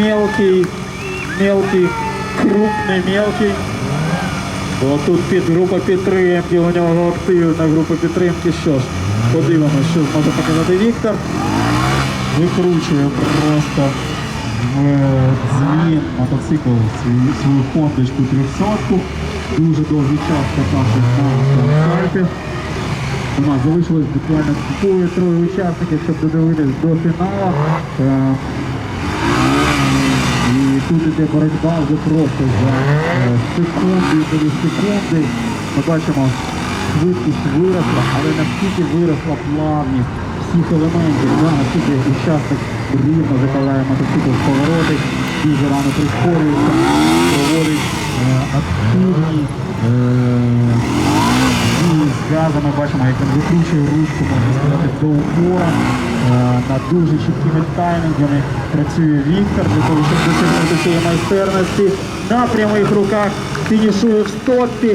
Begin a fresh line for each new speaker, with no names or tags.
мелкий, мелкий, крупний, мелкий. Бо тут під група підтримки, у нього активна група підтримки. Що ж, подивимося, що зможе показати Віктор. Викручує просто дзвін мотоцикл свій- свою фондочку 300 Дуже довгий час катався на старті. У нас залишилось буквально двоє-троє учасників, щоб додивитись до фіналу. Тут іде боротьба вже просто за е, секунди, і секунди. Ми бачимо, швидкість виросла, але наскільки виросла плавність всіх елементів, да, наскільки учасник рівно закалає мотоцикл в повороти, дуже рано прискорюється, проводить е, активні е, дії з газами. Бачимо, як він викручує ручку, можна сказати, до упора. Е, На дуже чіткими таймінгами працює Віктор для того, щоб досягнути цієї майстерності. На прямих руках фінішує в стопі.